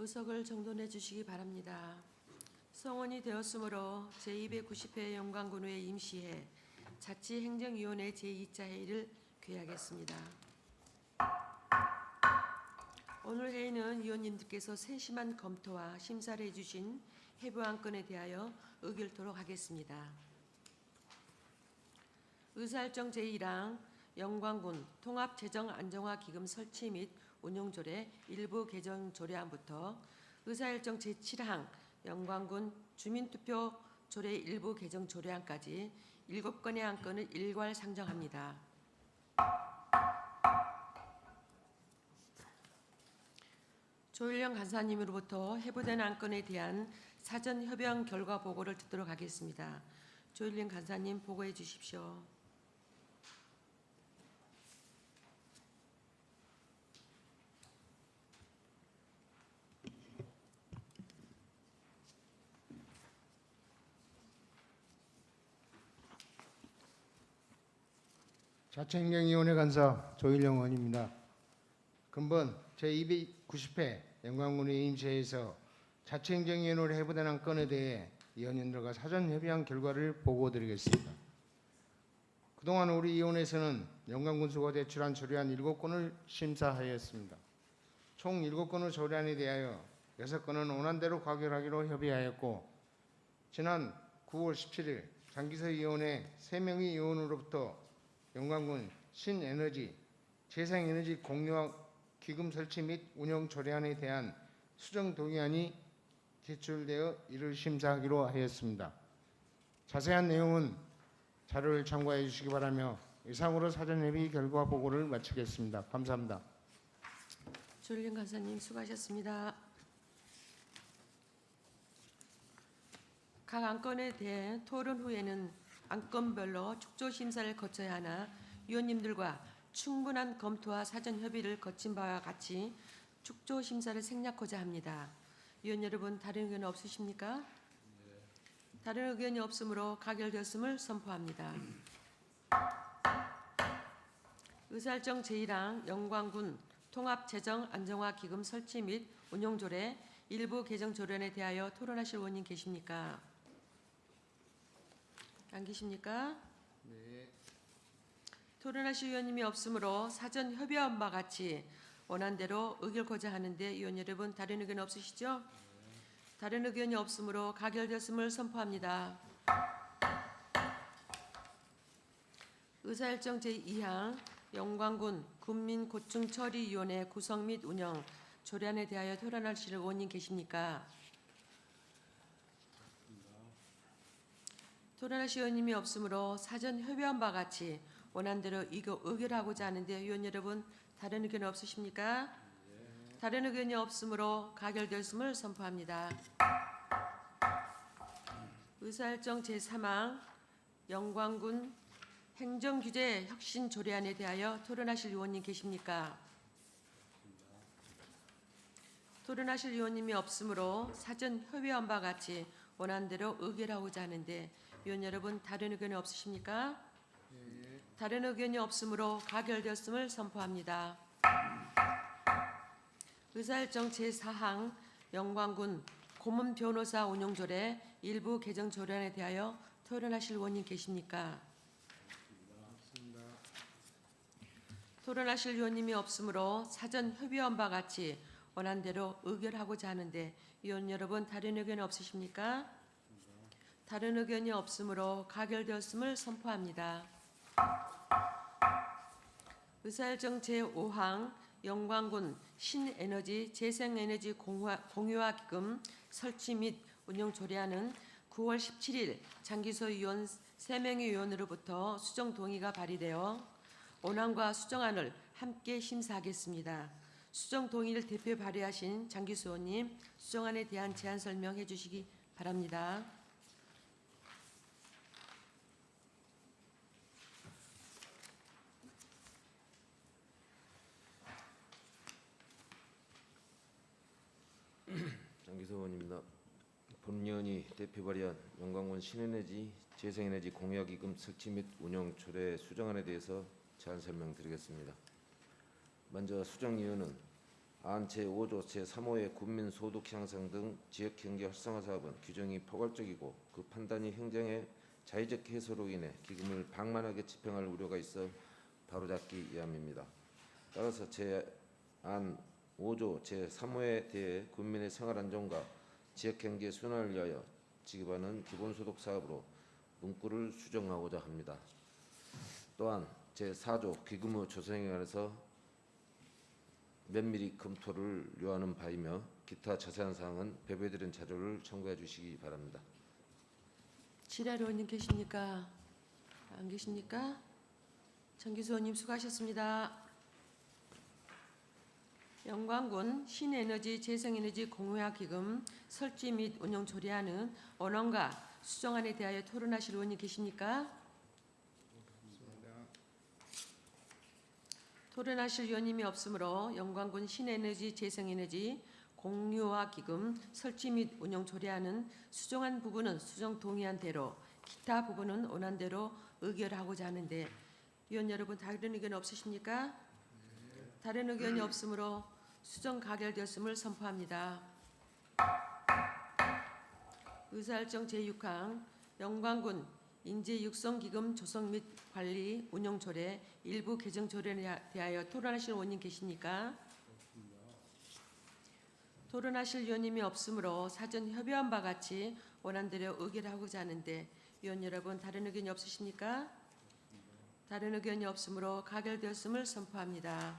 의석을 정돈해 주시기 바랍니다. 성원이 되었으므로 제290회 영광군회 임시회 자치행정위원회 제2차 회의를 개하겠습니다. 오늘 회의는 위원님들께서 세심한 검토와 심사를 해주신 해부안건에 대하여 의결토록 하겠습니다. 의사일정 제1항 영광군 통합재정안정화기금 설치 및 운용조례 일부 개정 조례안부터 의사일정 제7항 영광군 주민투표 조례 일부 개정 조례안까지 7건의 안건을 일괄 상정합니다. 조일영 간사님으로부터 해부된 안건에 대한 사전 협의한 결과 보고를 듣도록 하겠습니다. 조일영 간사님 보고해 주십시오. 자치행정위원회 간사 조일영 의원입니다. 근본 제290회 영광군의 임시회에서 자치행정위원회로 해부된 안건에 대해 위원님들과 사전 협의한 결과를 보고드리겠습니다. 그동안 우리 위원회에서는 영광군수가 제출한 조례안 7건을 심사하였습니다. 총 7건의 조례안에 대하여 6건은 원안대로 가결하기로 협의하였고 지난 9월 17일 장기서위원회 3명의 위원으로부터 영광군 신에너지 재생에너지 공유화 기금 설치 및 운영 조례안에 대한 수정 동의안이 제출되어 이를 심사하기로 하였습니다. 자세한 내용은 자료를 참고해 주시기 바라며 이상으로 사전 협의 결과 보고를 마치겠습니다. 감사합니다. 조일영 간사님 수고하셨습니다. 각 안건에 대해 토론 후에는 안건별로 축조 심사를 거쳐야 하나 위원님들과 충분한 검토와 사전 협의를 거친 바와 같이 축조 심사를 생략하자 합니다. 위원 여러분 다른 의견 없으십니까? 다른 의견이 없으므로 가결되었음을 선포합니다. 의사일정 제1항 영광군 통합재정안정화기금 설치 및 운용조례 일부 개정 조례안에 대하여 토론하실 원님 계십니까? 안 계십니까? 네. 토론하실 위원님이 없으므로 사전 협의한 바 같이 원안대로 의결코자 하는데 위원 여러분 다른 의견 없으시죠? 다른 의견이 없으므로 가결되었음을 선포합니다. 의사일정 제2항 영광군 군민고충처리위원회 구성 및 운영 조례안에 대하여 토론하실 의원님 계십니까? 토론하실 의원님이 없으므로 사전 협의한 바 같이 원안대로 이거 의결하고자 하는데 위원 여러분 다른 의견 없으십니까? 다른 의견이 없으므로 가결되었음을 선포합니다. 의사일정 제3항 영광군 행정규제 혁신 조례안에 대하여 토론하실 의원님 계십니까? 토론하실 의원님이 없으므로 사전 협의한 바 같이 원안대로 의결하고자 하는데 위원 여러분 다른 의견이 없으십니까? 다른 의견이 없으므로 가결되었음을 선포합니다. 의사일정 제4항 영광군 고문 변호사 운용조례 일부 개정 조례안에 대하여 토론하실 의원님 계십니까? 토론하실 의원님이 없으므로 사전 협의한 바 같이 원안대로 의결하고자 하는데 위원 여러분 다른 의견 없으십니까? 다른 의견이 없으므로 가결되었음을 선포합니다. 의사일정 제5항 영광군 신에너지 재생에너지 공유화 기금 설치 및 운영 조례안은 9월 17일 장기소 위원 3명의 위원으로부터 수정 동의가 발의되어 원안과 수정안을 함께 심사하겠습니다. 수정 동의를 대표 발의하신 장기수 의원님 수정안에 대한 제안 설명해 주시기 바랍니다. 장기서 의원입니다. 본위원이 대표 발의한 영광군 신에너지 재생에너지 공약기금 설치 및 운영 조례 수정안에 대해서 제안 설명드리겠습니다. 먼저 수정위원은 안 제5조 제3호의 국민 소득 향상 등 지역 경제 활성화 사업은 규정이 포괄적이고 그 판단이 행정의 자의적 해소로 인해 기금을 방만하게 집행할 우려가 있어 바로잡기 위함입니다. 따라서 제안 5조 제3호에 대해 국민의 생활 안정과 지역 경제 순환을 위하여 지급하는 기본소득 사업으로 문구를 수정하고자 합니다. 또한 제4조 기금의 조성에 관해서 면밀히 검토를 요하는 바이며 기타 자세한 사항은 배부해드린 자료를 참고해 주시기 바랍니다. 지랄 의원님 계십니까? 안 계십니까? 정기수 의원님 수고하셨습니다. 영광군 신에너지 재생에너지 공유화 기금 설치 및 운영 조례하는 원원과 수정안에 대하여 토론하실 의원님 계십니까? 토론하실 위원님이 없으므로 영광군 신에너지 재생에너지 공유화 기금 설치 및 운영 조례하는 수정한 부분은 수정 동의한 대로 기타 부분은 원한 대로 의결하고자 하는데 위원 여러분 다른 의견 없으십니까? 다른 의견이 없으므로 수정 가결되었음을 선포합니다. 의사일정 제6항 영광군 인재 육성 기금 조성 및 관리 운영 조례 일부 개정 조례에 대하여 토론하실 원님 계십니까? 토론하실 위원님이 없으므로 사전 협의한 바 같이 원안대로 의결하고자 하는데 위원 여러분 다른 의견이 없으십니까? 다른 의견이 없으므로 가결되었음을 선포합니다.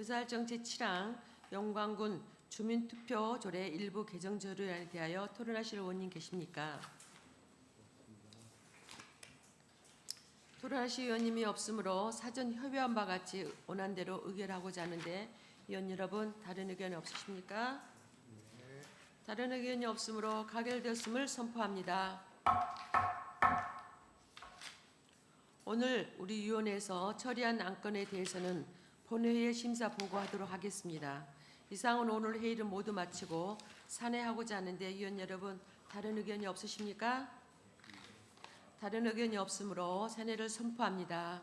의사일정 제7항 영광군 주민투표 조례 일부 개정 조례에 대하여 토론하실 의원님 계십니까? 토론하실 의원님이 없으므로 사전 협의한 바 같이 원안대로 의결하고자 하는데 위원 여러분 다른 의견 없으십니까? 다른 의견이 없으므로 가결되었음을 선포합니다. 오늘 우리 위원회에서 처리한 안건에 대해서는 본회의에 심사 보고하도록 하겠습니다. 이상은 오늘 회의를 모두 마치고 산회하고자 하는데 위원 여러분 다른 의견이 없으십니까? 다른 의견이 없으므로 산회를 선포합니다.